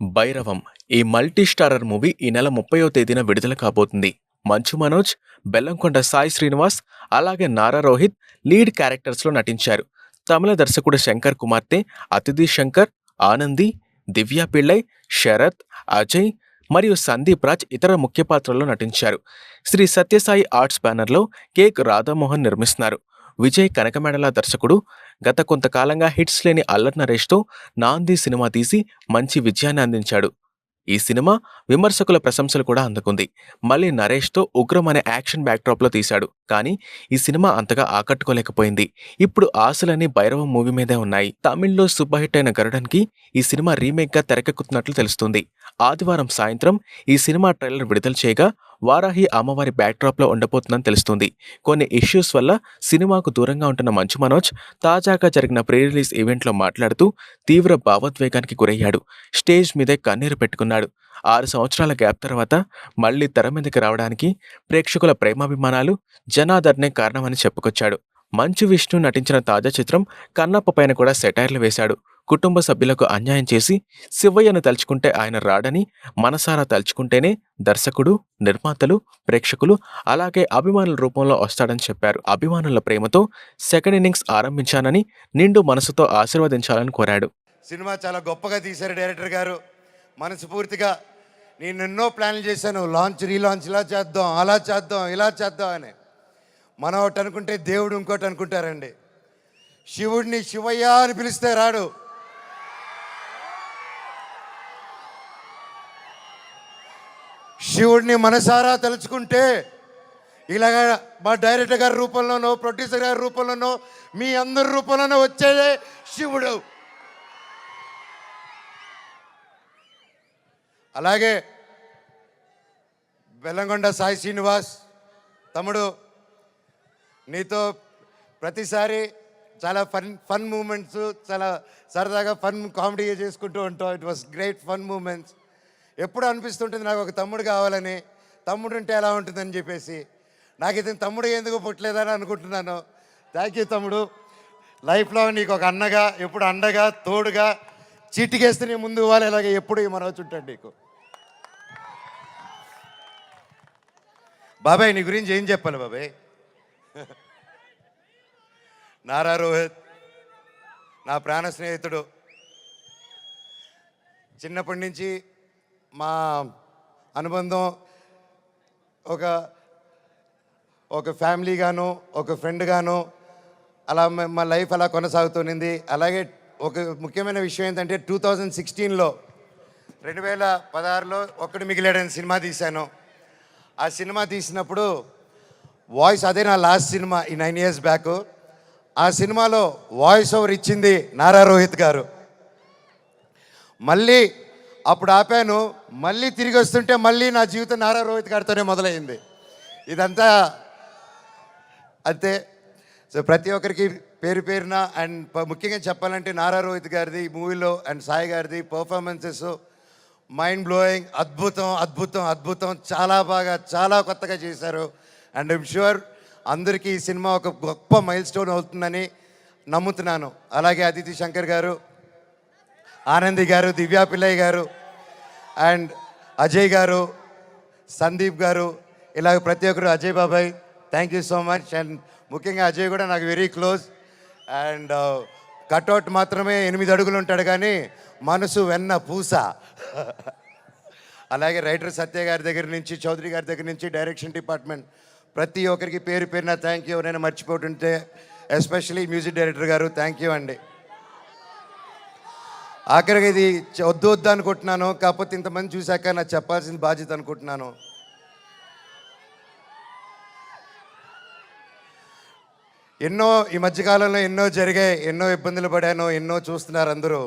భైరవం ఈ multi starrer movie ఈ నెల ముప్పయో తేదీన విడుదల కాబోతుంది. మంచు మనోజ్ బెల్లంకొండ సాయి శ్రీనివాస్ అలాగే నారా రోహిత్ లీడ్ క్యారెక్టర్స్లో నటించారు. తమిళ దర్శకుడు శంకర్ కుమార్తె అతిథి శంకర్ ఆనంది దివ్యా పిళ్ళై శరత్ అజయ్ మరియు సందీప్ రాజ్ ఇతర ముఖ్య పాత్రల్లో నటించారు. శ్రీ సత్యసాయి ఆర్ట్స్ బ్యానర్లో కేక్ రాధామోహన్ నిర్మిస్తున్నారు. విజయ్ కనకమేడల దర్శకుడు. గత కొంతకాలంగా హిట్స్ లేని అల్లర్ నరేష్తో నాంది సినిమా తీసి మంచి విజయాన్ని అందించాడు. ఈ సినిమా విమర్శకుల ప్రశంసలు కూడా అందుకుంది. మళ్ళీ నరేష్తో ఉగ్రం అనే యాక్షన్ బ్యాక్డ్రాప్లో తీశాడు. కానీ ఈ సినిమా అంతగా ఆకట్టుకోలేకపోయింది. ఇప్పుడు ఆశలన్నీ భైరవ మూవీ మీదే ఉన్నాయి. తమిళ్ళో సూపర్ హిట్ అయిన గరుడన్కి ఈ సినిమా రీమేక్గా తెరకెక్కుతున్నట్లు తెలుస్తుంది. ఆదివారం సాయంత్రం ఈ సినిమా ట్రైలర్ విడుదల చేయగా వారాహి అమ్మవారి బ్యాక్డ్రాప్లో ఉండబోతుందని తెలుస్తుంది. కొన్ని ఇష్యూస్ వల్ల సినిమాకు దూరంగా ఉంటున్న మంచు మనోజ్ తాజాగా జరిగిన ప్రీ రిలీజ్ ఈవెంట్లో మాట్లాడుతూ తీవ్ర భావోద్వేగానికి గురయ్యాడు. స్టేజ్ మీదే కన్నీరు పెట్టుకున్నాడు. ఆరు సంవత్సరాల గ్యాప్ తర్వాత మళ్ళీ తెర మీదకి రావడానికి ప్రేక్షకుల ప్రేమాభిమానాలు జనాదరణే కారణమని చెప్పుకొచ్చాడు. మంచు విష్ణు నటించిన తాజా చిత్రం కన్నప్ప పైన కూడా సెటైర్లు వేశాడు. కుటుంబ సభ్యులకు అన్యాయం చేసి శివయ్యను తలుచుకుంటే ఆయన రాడని మనసారా తలుచుకుంటేనే దర్శకుడు నిర్మాతలు ప్రేక్షకులు అలాగే అభిమానుల రూపంలో వస్తాడని చెప్పారు. అభిమానుల ప్రేమతో సెకండ్ ఇన్నింగ్స్ ఆరంభించానని నిండు మనసుతో ఆశీర్వదించాలని కోరాడు. సినిమా చాలా గొప్పగా తీశారు డైరెక్టర్ గారు. మనస్ఫూర్తిగా నేను ఎన్నో ప్లాన్లు చేశాను. లాంచ్ రీలాంచ్ ఇలా చేద్దాం అలా చేద్దాం ఇలా చేద్దాం అని. మనం ఒకటి అనుకుంటే దేవుడు ఇంకోటి అనుకుంటారండి. శివుడిని శివయ్య అని పిలిస్తే రాడు. శివుడిని మనసారా తలుచుకుంటే ఇలాగ మా డైరెక్టర్ గారి రూపంలోనో ప్రొడ్యూసర్ గారి రూపంలోనో మీ అందరి రూపంలోనో వచ్చేదే శివుడు. అలాగే బెల్లంగొండ సాయి శ్రీనివాస్ తమ్ముడు నీతో ప్రతిసారి చాలా ఫన్ ఫన్ మూమెంట్స్ చాలా సరదాగా ఫన్ కామెడీ చేసుకుంటూ ఉంటాం. It was great fun moments ఎప్పుడు అనిపిస్తుంటుంది నాకు ఒక తమ్ముడు కావాలని తమ్ముడు ఉంటే ఎలా ఉంటుందని చెప్పేసి. నాకు ఇతను తమ్ముడు ఎందుకు పుట్టలేదని అనుకుంటున్నాను. థ్యాంక్ యూ తమ్ముడు. లైఫ్లో నీకు ఒక అన్నగా ఎప్పుడు అండగా తోడుగా చీటికేస్తే నీ ముందు ఇవ్వాలి ఇలాగే ఎప్పుడు మన మనవచ్చు నీకు. బాబాయ్ నీ గురించి ఏం చెప్పాలి బాబాయ్? నారా రోహిత్ నా ప్రాణ స్నేహితుడు. చిన్నప్పటి నుంచి మా అనుబంధం ఒక ఒక ఫ్యామిలీగాను ఒక ఫ్రెండ్గాను అలా మా లైఫ్ అలా కొనసాగుతున్నది అలాగే ఒక ముఖ్యమైన విషయం ఏంటంటే టూ థౌజండ్ సిక్స్టీన్లో రెండు వేల పదహారులో ఒక్కడు మిగిలాడని సినిమా తీశాను. ఆ సినిమా తీసినప్పుడు వాయిస్ అదే నా లాస్ట్ సినిమా ఈ నైన్ ఇయర్స్ బ్యాక్. ఆ సినిమాలో వాయిస్ ఓవర్ ఇచ్చింది నారా రోహిత్ గారు. మళ్ళీ అప్పుడు ఆపాను. మళ్ళీ తిరిగి వస్తుంటే మళ్ళీ నా జీవితం నారా రోహిత్ గారితోనే మొదలైంది. ఇదంతా అంతే. సో ప్రతి ఒక్కరికి పేరు పేరున అండ్ ముఖ్యంగా చెప్పాలంటే నారా రోహిత్ గారిది ఈ మూవీలో అండ్ సాయి గారిది పర్ఫార్మెన్సెస్ మైండ్ బ్లోయింగ్ అద్భుతం అద్భుతం అద్భుతం చాలా బాగా చాలా కొత్తగా చేశారు. అండ్ ఐమ్ షూర్ అందరికీ ఈ సినిమా ఒక గొప్ప మైల్ స్టోన్ అవుతుందని నమ్ముతున్నాను. అలాగే అదితి శంకర్ గారు ఆనంది గారు దివ్యా పిల్లయ్య గారు అండ్ అజయ్ గారు సందీప్ గారు ఇలాగ ప్రతి ఒక్కరు అజయ్ బాబాయ్ thank you so much and ముఖ్యంగా అజయ్ కూడా నాకు వెరీ క్లోజ్ అండ్ కట్అవుట్ మాత్రమే ఎనిమిది అడుగులు ఉంటాడు కానీ మనసు వెన్న పూస. అలాగే రైటర్ సత్య గారి దగ్గర నుంచి చౌదరి గారి దగ్గర నుంచి డైరెక్షన్ డిపార్ట్మెంట్ ప్రతి ఒక్కరికి పేరు పేరున థ్యాంక్ యూ నేను మర్చిపోతుంటే ఎస్పెషలీ మ్యూజిక్ డైరెక్టర్ గారు థ్యాంక్ యూ అండి. ఆఖరికి ఇది వద్దు వద్దు అనుకుంటున్నాను. కాకపోతే ఇంతమంది చూశాక నాకు చెప్పాల్సిన బాధ్యత అనుకుంటున్నాను. ఎన్నో ఈ మధ్యకాలంలో ఎన్నో జరిగాయి ఎన్నో ఇబ్బందులు పడాను ఎన్నో చూస్తున్నారు అందరూ.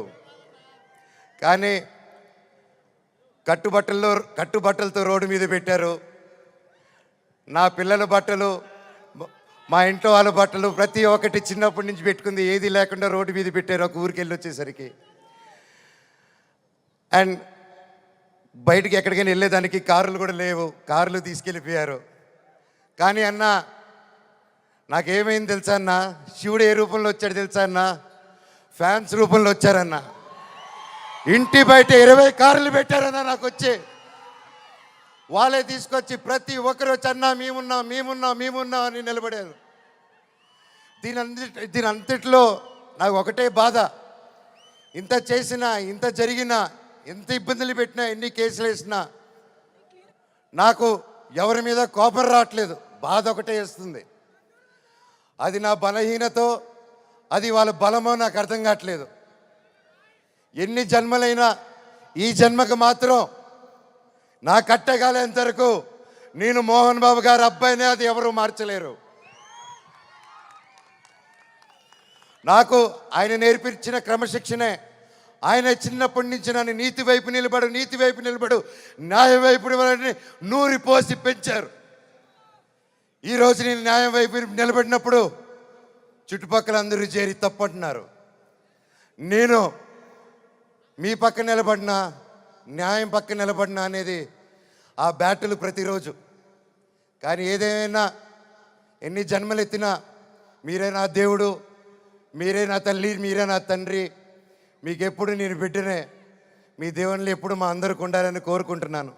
కానీ కట్టుబట్టల్లో కట్టుబట్టలతో రోడ్డు మీద పెట్టారు. నా పిల్లల బట్టలు మా ఇంట్లో వాళ్ళ బట్టలు ప్రతి ఒక్కటి చిన్నప్పటి నుంచి పెట్టుకుంది. ఏది లేకుండా రోడ్డు మీద పెట్టారు. ఒక ఊరికి వెళ్ళి వచ్చేసరికి. అండ్ బయటికి ఎక్కడికైనా వెళ్ళేదానికి కార్లు కూడా లేవు. కార్లు తీసుకెళ్ళిపోయారు. కానీ అన్న నాకేమైంది తెలుసా అన్న? శివుడు ఏ రూపంలో వచ్చాడు తెలుసా అన్న? ఫ్యాన్స్ రూపంలో వచ్చారన్న. ఇంటి బయట ఇరవై కార్లు పెట్టారన్న నాకు వచ్చి వాళ్ళే తీసుకొచ్చి ప్రతి ఒక్కరు వచ్చి అన్నా మేమున్నాం మేమున్నాం మేమున్నాం అని నిలబడారు. దీని అంది దీని అంతట్లో నాకు ఒకటే బాధ. ఇంత చేసినా ఇంత జరిగినా ఎంత ఇబ్బందులు పెట్టినా ఎన్ని కేసులు వేసినా నాకు ఎవరి మీద కోపం రావట్లేదు. బాధ ఒకటే వేస్తుంది. అది నా బలహీనతో అది వాళ్ళ బలమో నాకు అర్థం కావట్లేదు. ఎన్ని జన్మలైనా ఈ జన్మకు మాత్రం నా కట్టగాలేంతవరకు నేను మోహన్ బాబు గారి అబ్బాయినే అది ఎవరు మార్చలేరు. నాకు ఆయన నేర్పించిన క్రమశిక్షణే ఆయన చిన్నప్పటి నుంచి నన్ను నీతి వైపు నిలబడు నీతి వైపు నిలబడు న్యాయం వైపు నూరి పోసి పెంచారు. ఈరోజు నేను న్యాయం వైపు నిలబడినప్పుడు చుట్టుపక్కల అందరూ చేరి తప్పంటున్నారు. నేను మీ పక్క నిలబడినా న్యాయం పక్క నిలబడినా అనేది ఆ బ్యాటలు ప్రతిరోజు. కానీ ఏదేమైనా ఎన్ని జన్మలెత్తినా మీరే నా దేవుడు మీరే నా తల్లి మీరే నా తండ్రి మీకు ఎప్పుడు నేను బిడ్డనే మీ దేవుళ్ళు ఎప్పుడు మా అందరికి ఉండాలని కోరుకుంటున్నాను.